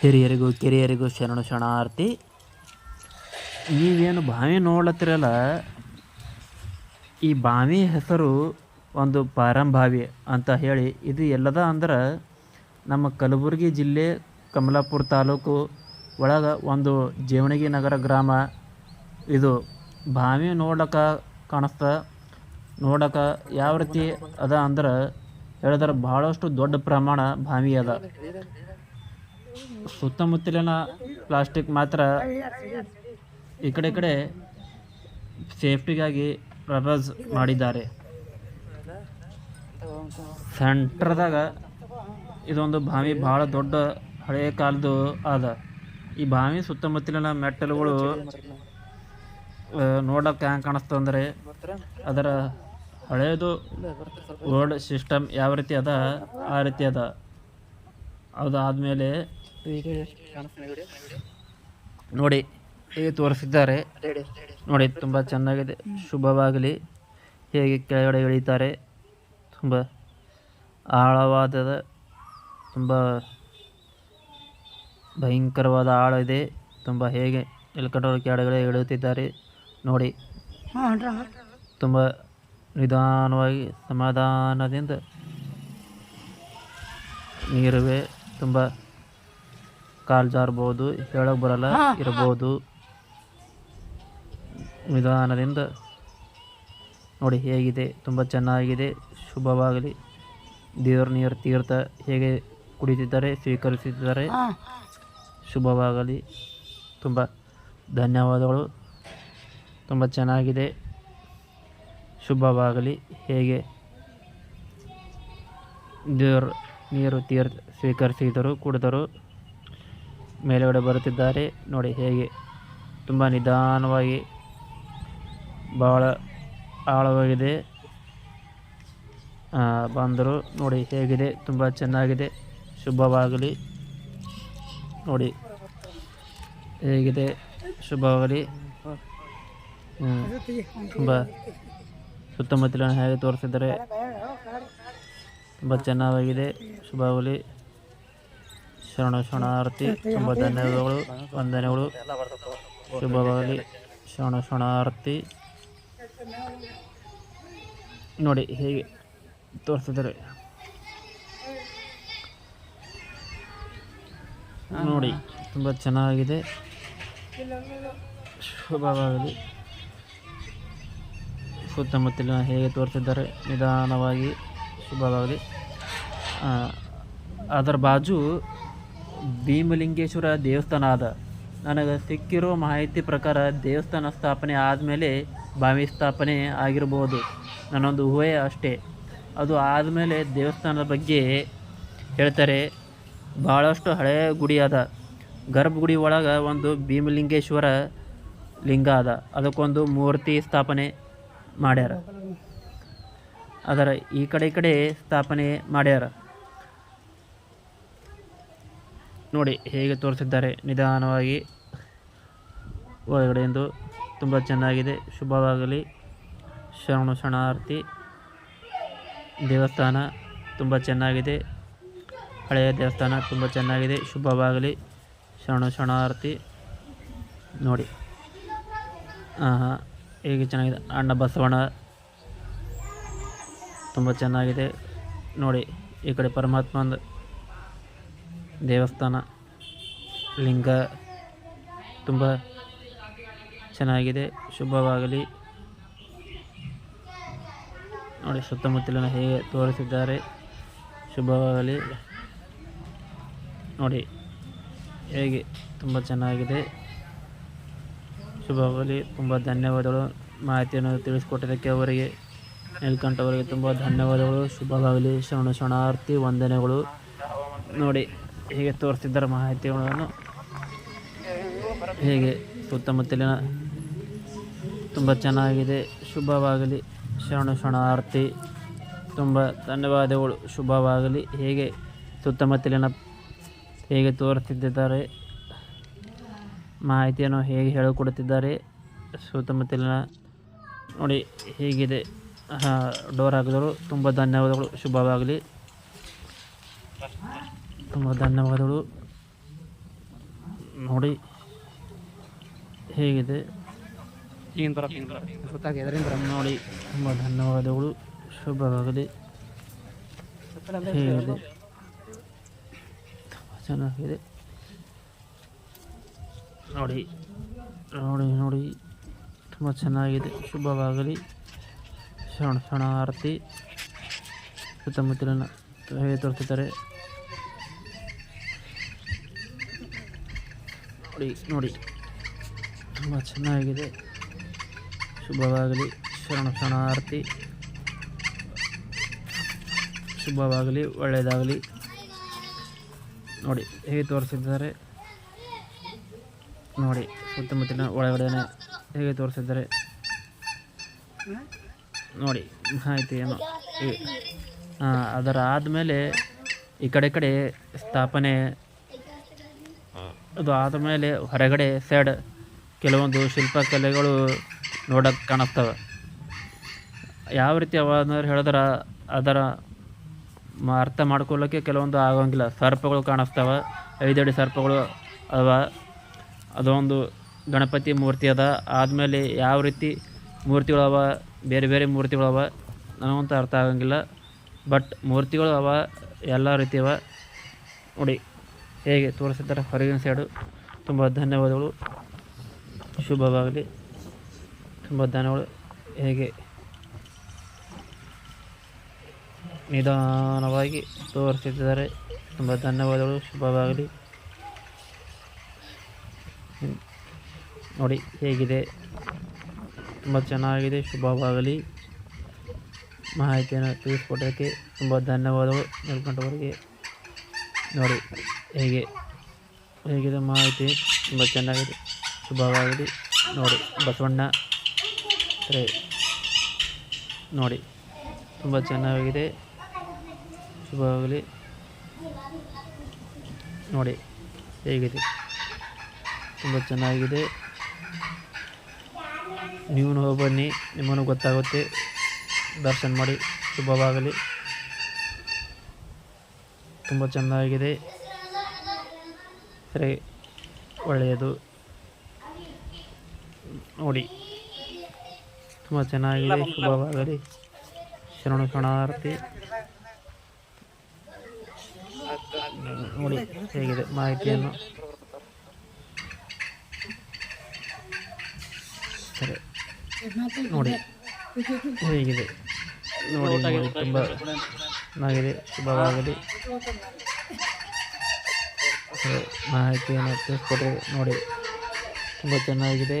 ಹಿರಿಯರಿಗೂ ಕಿರಿಯರಿಗೂ ಶರಣು ಶರಣಾರ್ಥಿ. ನೀವೇನು ಬಾವಿ ನೋಡ್ಲತ್ತಿರಲ್ಲ, ಈ ಬಾವಿ ಹೆಸರು ಒಂದು ಪಾರಂಭಾವಿ ಅಂತ ಹೇಳಿ, ಇದು ಎಲ್ಲದ ಅಂದ್ರೆ ನಮ್ಮ ಕಲಬುರಗಿ ಜಿಲ್ಲೆ ಕಮಲಾಪುರ ತಾಲೂಕು ಒಳಗೆ ಒಂದು ಜೀವಣಗಿ ನಗರ ಗ್ರಾಮ. ಇದು ಬಾವಿ ನೋಡಕ ಕಾಣಿಸ್ತ ನೋಡಕ್ಕೆ ಯಾವ ರೀತಿ ಅದ ಅಂದ್ರೆ, ಹೇಳಿದ್ರೆ ಭಾಳಷ್ಟು ದೊಡ್ಡ ಪ್ರಮಾಣ ಬಾವಿ ಅದ. ಸುತ್ತಮುತ್ತಲಿನ ಪ್ಲಾಸ್ಟಿಕ್ ಮಾತ್ರ ಈ ಕಡೆ ಕಡೆ ಸೇಫ್ಟಿಗಾಗಿ ಪ್ರಪೋಸ್ ಮಾಡಿದ್ದಾರೆ. ಸೆಂಟ್ರದಾಗ ಇದೊಂದು ಬಾವಿ ಭಾಳ ದೊಡ್ಡ ಹಳೆಯ ಕಾಲದ್ದು ಅದ ಈ ಬಾವಿ ಸುತ್ತಮುತ್ತಲಿನ ಮೆಟ್ಟಲುಗಳು ನೋಡಕ್ಕೆ ಹ್ಯಾಂಗೆ ಕಾಣಿಸ್ತು ಅಂದರೆ ಅದರ ಹಳೆಯದು ರೋಡ್ ಸಿಸ್ಟಮ್ ಯಾವ ರೀತಿ ಅದ ಆ ರೀತಿ ಅದ. ಅದಾದಮೇಲೆ ನೋಡಿ ಹೇಗೆ ತೋರಿಸಿದ್ದಾರೆ. ನೋಡಿ ತುಂಬ ಚೆನ್ನಾಗಿದೆ. ಶುಭವಾಗಲಿ. ಹೇಗೆ ಕೆಳಗಡೆ ಇಳಿತಾರೆ ತುಂಬ ಆಳವಾದ ತುಂಬ ಭಯಂಕರವಾದ ಆಳ ಇದೆ. ತುಂಬ ಹೇಗೆ ನಿಲ್ಕಟ್ಟವರು ಕೆಳಗಡೆ ಇಳುತ್ತಿದ್ದಾರೆ ನೋಡಿ ತುಂಬ ನಿಧಾನವಾಗಿ ಸಮಾಧಾನದಿಂದ ನೀರುವೆ ತುಂಬ ಕಾಲು ಜಾರ್ಬೋದು ಹೇಳಕ್ಕೆ ಬರಲ್ಲ ಇರ್ಬೋದು. ನಿಧಾನದಿಂದ ನೋಡಿ ಹೇಗಿದೆ ತುಂಬ ಚೆನ್ನಾಗಿದೆ ಶುಭವಾಗಲಿ. ದೇವ್ರ ನೀರು ತೀರ್ಥ ಹೇಗೆ ಕುಡಿತಿದ್ದಾರೆ ಸ್ವೀಕರಿಸಿದ್ದಾರೆ. ಶುಭವಾಗಲಿ. ತುಂಬ ಧನ್ಯವಾದಗಳು. ತುಂಬ ಚೆನ್ನಾಗಿದೆ. ಶುಭವಾಗಲಿ. ಹೇಗೆ? ದೇವರು ನೀರು ತೀರ್ ಸ್ವೀಕರಿಸಿದರು, ಕುಡಿದರು, ಮೇಲುಗಡೆ ಬರುತ್ತಿದ್ದಾರೆ. ನೋಡಿ, ಹೇಗೆ ತುಂಬ ನಿಧಾನವಾಗಿ ಭಾಳ ಆಳವಾಗಿದೆ. ಬಂದರು. ನೋಡಿ, ಹೇಗಿದೆ? ತುಂಬ ಚೆನ್ನಾಗಿದೆ. ಶುಭವಾಗಲಿ. ನೋಡಿ, ಹೇಗಿದೆ? ಶುಭವಾಗಲಿ. ತುಂಬ ಸುತ್ತಮುತ್ತಲಿನ ಹೇಗೆ ತೋರಿಸಿದ್ದಾರೆ. ತುಂಬ ಚೆನ್ನಾಗಿದೆ. ಶುಭವಾಗಲಿ ಶರಣ ಶರಣಾರ್ಥಿ, ತುಂಬ ಧನ್ಯವಾದಗಳು. ವಂದನೆಗಳು. ಶುಭವಾಗಲಿ. ಶರಣ ಶರಣಾರ್ಥಿ. ನೋಡಿ ಹೇಗೆ ತೋರಿಸಿದ್ದಾರೆ. ನೋಡಿ, ತುಂಬ ಚೆನ್ನಾಗಿದೆ. ಶುಭವಾಗಲಿ. ಸುತ್ತಮುತ್ತಲಿನ ಹೇಗೆ ತೋರಿಸಿದ್ದಾರೆ. ನಿಧಾನವಾಗಿ. ಶುಭವಾಗಲಿ ಅದರ ಬಾಜು ಭೀಮಲಿಂಗೇಶ್ವರ ದೇವಸ್ಥಾನ ಅದ ನನಗೆ ಸಿಕ್ಕಿರೋ ಮಾಹಿತಿ ಪ್ರಕಾರ ದೇವಸ್ಥಾನ ಸ್ಥಾಪನೆ ಆದಮೇಲೆ ಬಾವಿ ಸ್ಥಾಪನೆ ಆಗಿರ್ಬೋದು. ನನ್ನೊಂದು ಊಹೆ ಅಷ್ಟೇ. ಅದು ಆದಮೇಲೆ ದೇವಸ್ಥಾನದ ಬಗ್ಗೆ ಹೇಳ್ತಾರೆ. ಭಾಳಷ್ಟು ಹಳೆಯ ಗುಡಿ ಅದ ಗರ್ಭಗುಡಿ ಒಳಗೆ ಒಂದು ಭೀಮಲಿಂಗೇಶ್ವರ ಲಿಂಗ ಅದ ಅದಕ್ಕೊಂದು ಮೂರ್ತಿ ಸ್ಥಾಪನೆ ಮಾಡ್ಯಾರ. ಅದರ ಈ ಕಡೆ ಕಡೆ ಸ್ಥಾಪನೆ ಮಾಡ್ಯಾರ. ನೋಡಿ ಹೇಗೆ ತೋರಿಸಿದ್ದಾರೆ. ನಿಧಾನವಾಗಿ ಒಳಗಡೆಯಿಂದ ತುಂಬ ಚೆನ್ನಾಗಿದೆ. ಶುಭವಾಗಲಿ. ಶರಣು ಶರಣಾರ್ಥಿ. ದೇವಸ್ಥಾನ ತುಂಬ ಚೆನ್ನಾಗಿದೆ. ಹಳೆಯ ದೇವಸ್ಥಾನ ತುಂಬ ಚೆನ್ನಾಗಿದೆ. ಶುಭವಾಗಲಿ. ಶರಣು ಶರಣಾರ್ಥಿ. ನೋಡಿ. ಹಾಂ ಹೇಗೆ ಚೆನ್ನಾಗಿದೆ. ಅಣ್ಣ ಬಸವಣ್ಣ ತುಂಬ ಚೆನ್ನಾಗಿದೆ. ನೋಡಿ, ಈ ಕಡೆ ಪರಮಾತ್ಮನ ದೇವಸ್ಥಾನ, ಲಿಂಗ ತುಂಬ ಚೆನ್ನಾಗಿದೆ. ಶುಭವಾಗಲಿ. ನೋಡಿ, ಸುತ್ತಮುತ್ತಲಿನ ಹೇಗೆ ತೋರಿಸಿದ್ದಾರೆ. ಶುಭವಾಗಲಿ. ನೋಡಿ, ಹೇಗೆ ತುಂಬ ಚೆನ್ನಾಗಿದೆ. ಶುಭವಾಗಲಿ. ತುಂಬ ಧನ್ಯವಾದಗಳು. ಮಾಹಿತಿಯನ್ನು ತಿಳಿಸ್ಕೊಟ್ಟಿದ್ದಕ್ಕೆ ಅವರಿಗೆ ನೀಲ್ಕಂಠ ಅವರಿಗೆ ತುಂಬ ಧನ್ಯವಾದಗಳು. ಶುಭವಾಗಲಿ ಶರಣ ಶರಣಾರ್ಥಿ, ವಂದನೆಗಳು. ನೋಡಿ, ಹೀಗೆ ತೋರಿಸ್ತಿದ್ದಾರೆ ಮಾಹಿತಿಗಳನ್ನು. ಹೇಗೆ ಸುತ್ತಮುತ್ತಲಿನ ತುಂಬ ಚೆನ್ನಾಗಿದೆ. ಶುಭವಾಗಲಿ ಶರಣ ಶರಣಾರ್ಥಿ, ತುಂಬ ಧನ್ಯವಾದಗಳು. ಶುಭವಾಗಲಿ ಹೇಗೆ ಸುತ್ತಮುತ್ತಲಿನ ಹೇಗೆ ತೋರಿಸ್ತಿದ್ದಾರೆ. ಮಾಹಿತಿಯನ್ನು ಹೇಗೆ ಹೇಳಿಕೊಡುತ್ತಿದ್ದಾರೆ. ಸುತ್ತಮುತ್ತಲಿನ ನೋಡಿ, ಹೇಗಿದೆ. ಡೋರ್ ಹಾಕಿದರು ತುಂಬ ಧನ್ಯವಾದಗಳು. ಶುಭವಾಗಲಿ. ತುಂಬ ಧನ್ಯವಾದಗಳು. ನೋಡಿ, ಹೇಗಿದೆ? ನೋಡಿ, ತುಂಬ ಧನ್ಯವಾದಗಳು. ಶುಭವಾಗಲಿ. ಹೇಗಿದೆ? ಚೆನ್ನಾಗಿದೆ. ನೋಡಿ ನೋಡಿ ನೋಡಿ. ತುಂಬ ಚೆನ್ನಾಗಿದೆ. ಶುಭವಾಗಲಿ. ಶರಣ ಆರತಿ. ಸುತ್ತಮುತ್ತಲಿನ ಹೇಗೆ ತೋರಿಸಿದ್ದಾರೆ ನೋಡಿ ನೋಡಿ. ತುಂಬ ಚೆನ್ನಾಗಿದೆ. ಶುಭವಾಗಲಿ. ಶರಣ ಶರಣಾರ್ಥಿ ಶುಭವಾಗಲಿ, ಒಳ್ಳೆಯದಾಗಲಿ. ನೋಡಿ, ಹೇಗೆ ತೋರಿಸಿದ್ದಾರೆ. ನೋಡಿ, ಸುತ್ತಮುತ್ತಲಿನ ಒಳಗಡೆನೆ ಹೇಗೆ ತೋರಿಸಿದ್ದಾರೆ. ನೋಡಿ ಆಯಿತು ಆ, ಅದರ ಆದಮೇಲೆ ಈ ಕಡೆ ಕಡೆ ಸ್ಥಾಪನೆ ಅದು ಆದಮೇಲೆ ಹೊರಗಡೆ ಸೈಡ್ ಕೆಲವೊಂದು ಶಿಲ್ಪಕಲೆಗಳು ನೋಡಕ್ಕೆ ಕಾಣಿಸ್ತವೆ ಯಾವ ರೀತಿ ಅವ ಅಂದ್ರೆ ಹೇಳಿದ್ರೆ ಅದರ ಅರ್ಥ ಮಾಡ್ಕೊಳ್ಳೋಕ್ಕೆ ಕೆಲವೊಂದು ಆಗೋಂಗಿಲ್ಲ. ಸರ್ಪಗಳು ಕಾಣಿಸ್ತವೆ ಐದಡಿ ಸರ್ಪಗಳು ಅವ. ಅದೊಂದು ಗಣಪತಿ ಮೂರ್ತಿ ಅದ. ಆದಮೇಲೆ ಯಾವ ರೀತಿ ಮೂರ್ತಿಗಳು ಅವ ಬೇರೆ ಬೇರೆ ಮೂರ್ತಿಗಳು ಅವ ನನಗಂತೂ ಅರ್ಥ ಆಗಂಗಿಲ್ಲ. ಬಟ್ ಮೂರ್ತಿಗಳು ಅವ ಎಲ್ಲ ರೀತಿ ಅವ ನೋಡಿ, ಹೇಗೆ ತೋರಿಸಿದ್ದಾರೆ ಹೊರಗಿನ ಸೈಡು ತುಂಬ ಧನ್ಯವಾದಗಳು. ಶುಭವಾಗಲಿ. ತುಂಬ ಧನ್ಯವಾದಗಳು. ಹೇಗೆ? ನಿಧಾನವಾಗಿ ತೋರಿಸಿದ್ದಾರೆ. ತುಂಬ ಧನ್ಯವಾದಗಳು. ಶುಭವಾಗಲಿ. ನೋಡಿ, ಹೇಗಿದೆ? ತುಂಬ ಚೆನ್ನಾಗಿದೆ. ಶುಭವಾಗಲಿ. ಮಾಹಿತಿಯನ್ನು ತಿಳಿಸ್ಕೊಟ್ಟೋಕ್ಕೆ ತುಂಬ ಧನ್ಯವಾದಗಳು. ನಿಲ್ಕೊಂಡವರಿಗೆ ನೋಡಿ ಹೇಗೆ, ಹೇಗಿದೆ ಮಾಹಿತಿ. ತುಂಬ ಚೆನ್ನಾಗಿದೆ. ಶುಭವಾಗಲಿ. ನೋಡಿ ಬಸವಣ್ಣ ರೇ ನೋಡಿ ತುಂಬ ಚೆನ್ನಾಗಿದೆ. ಶುಭವಾಗಲಿ. ನೋಡಿ ಹೇಗಿದೆ. ತುಂಬ ಚೆನ್ನಾಗಿದೆ. ನೀವು ಹೋಗಿ ಬನ್ನಿ ನಿಮ್ಮನ್ನು ಗೊತ್ತಾಗುತ್ತೆ. ದರ್ಶನ ಮಾಡಿ, ಶುಭವಾಗಲಿ. ತುಂಬ ಚೆನ್ನಾಗಿದೆ. ಸರಿ, ಒಳ್ಳೆಯದು. ನೋಡಿ. ತುಂಬ ಚೆನ್ನಾಗಿದೆ, ಶುಭವಾಗಲಿ. ಶರಣ ಶರಣಾರ್ಥಿ. ನೋಡಿ, ಹೇಗಿದೆ ಮಾಹಿತಿಯನ್ನು ಸರಿ ನೋಡಿ. ಹೇಗಿದೆ. ನೋಡಿ ನೋಡಿ ತುಂಬ ಚೆನ್ನಾಗಿದೆ. ಶುಭವಾಗಲಿ. ಮಾಹಿತಿಯನ್ನು ತಿಳಿಸ್ಕೊಟ್ರೆ. ನೋಡಿ ತುಂಬ ಚೆನ್ನಾಗಿದೆ.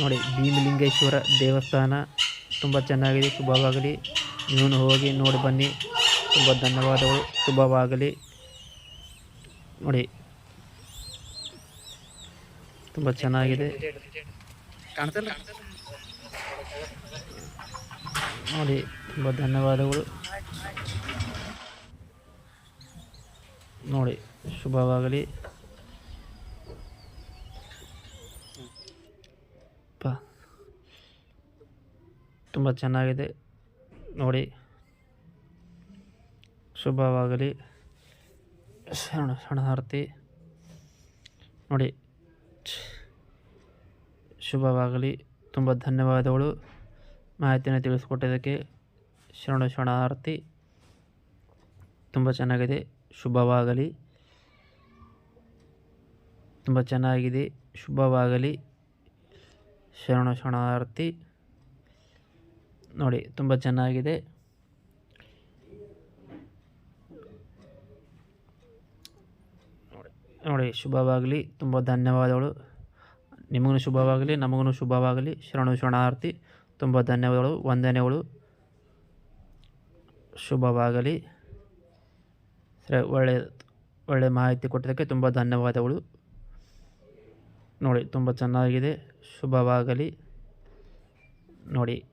ನೋಡಿ ಭೀಮಲಿಂಗೇಶ್ವರ ದೇವಸ್ಥಾನ ತುಂಬ ಚೆನ್ನಾಗಿದೆ. ಶುಭವಾಗಲಿ. ನೀವು ಹೋಗಿ ನೋಡಿ ಬನ್ನಿ. ತುಂಬ ಧನ್ಯವಾದಗಳು. ಶುಭವಾಗಲಿ. ನೋಡಿ ತುಂಬ ಚೆನ್ನಾಗಿದೆ. ನೋಡಿ ತುಂಬ ಧನ್ಯವಾದಗಳು. ನೋಡಿ ಶುಭವಾಗಲಿ. ತುಂಬ ಚೆನ್ನಾಗಿದೆ. ನೋಡಿ ಶುಭವಾಗಲಿ. ಶರಣ ಶರಣಾರ್ಥಿ. ನೋಡಿ ಶುಭವಾಗಲಿ. ತುಂಬ ಧನ್ಯವಾದಗಳು. ಮಾಹಿತಿಯನ್ನು ತಿಳಿಸ್ಕೊಟ್ಟಿದ್ದಕ್ಕೆ ಶರಣ ಶರಣಾರ್ಥಿ. ತುಂಬ ಚೆನ್ನಾಗಿದೆ. ಶುಭವಾಗಲಿ. ತುಂಬ ಚೆನ್ನಾಗಿದೆ. ಶುಭವಾಗಲಿ. ಶರಣ ಶರಣಾರ್ಥಿ. ನೋಡಿ, ತುಂಬ ಚೆನ್ನಾಗಿದೆ. ನೋಡಿ ನೋಡಿ, ಶುಭವಾಗಲಿ. ತುಂಬ ಧನ್ಯವಾದಗಳು. ನಿಮಗೂ ಶುಭವಾಗಲಿ, ನಮಗೂ ಶುಭವಾಗಲಿ. ಶರಣು ಶರಣಾರ್ಥಿ, ತುಂಬ ಧನ್ಯವಾದಗಳು. ವಂದನೆಗಳು. ಶುಭವಾಗಲಿ. ಸರಿ ಒಳ್ಳೆಯ ಒಳ್ಳೆಯ ಮಾಹಿತಿ ಕೊಟ್ಟಿದ್ದಕ್ಕೆ ತುಂಬ ಧನ್ಯವಾದಗಳು. ನೋಡಿ, ತುಂಬ ಚೆನ್ನಾಗಿದೆ. ಶುಭವಾಗಲಿ. ನೋಡಿ,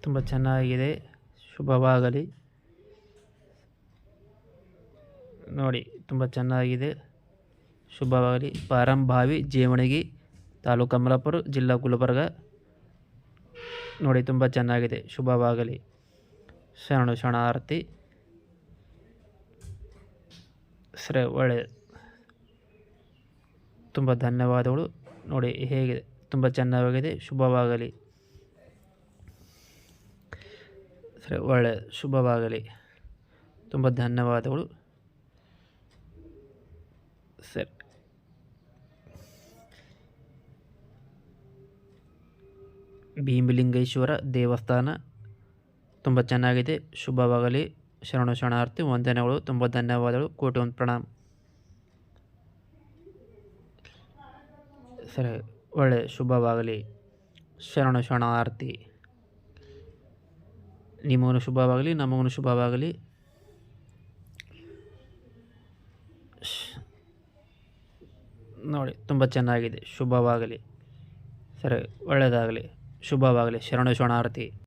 ತುಂಬ ಚೆನ್ನಾಗಿದೆ. ಶುಭವಾಗಲಿ. ನೋಡಿ, ತುಂಬ ಚೆನ್ನಾಗಿದೆ. ಶುಭವಾಗಲಿ. ಪಾರಂಭಾವಿ ಜೇವಣಗಿ ತಾಲೂಕು ಅಮಲಾಪುರ ಜಿಲ್ಲಾ ಗುಲ್ಬರ್ಗ ನೋಡಿ, ತುಂಬ ಚೆನ್ನಾಗಿದೆ. ಶುಭವಾಗಲಿ. ಶರಣು ಶರಣಾರ್ಥಿ. ಸರಿ, ಒಳ್ಳೆ. ತುಂಬ ಧನ್ಯವಾದಗಳು. ನೋಡಿ ಹೇಗಿದೆ ತುಂಬ ಚೆನ್ನಾಗಿದೆ. ಶುಭವಾಗಲಿ. ಸರಿ, ಒಳ್ಳೆ. ಶುಭವಾಗಲಿ. ತುಂಬ ಧನ್ಯವಾದಗಳು. ಸರಿ. ಭೀಮಲಿಂಗೇಶ್ವರ ದೇವಸ್ಥಾನ. ತುಂಬ ಚೆನ್ನಾಗಿದೆ. ಶುಭವಾಗಲಿ. ಶರಣು ಶರಣಾರ್ಥಿ, ವಂದನೆಗಳು. ತುಂಬ ಧನ್ಯವಾದಗಳು. ಕೋಟಿ ಒಂದು ಪ್ರಣಾಮ. ಸರಿ, ಒಳ್ಳೆ ಶುಭವಾಗಲಿ. ಶರಣು ಶರಣಾರ್ಥಿ. ನಿಮಗೂ ಶುಭವಾಗಲಿ, ನಮಗೂ ಶುಭವಾಗಲಿ. ನೋಡಿ, ತುಂಬ ಚೆನ್ನಾಗಿದೆ. ಶುಭವಾಗಲಿ. ಸರಿ, ಒಳ್ಳೆಯದಾಗಲಿ. ಶುಭವಾಗಲಿ. ಶರಣು ಶರಣಾರ್ಥಿ.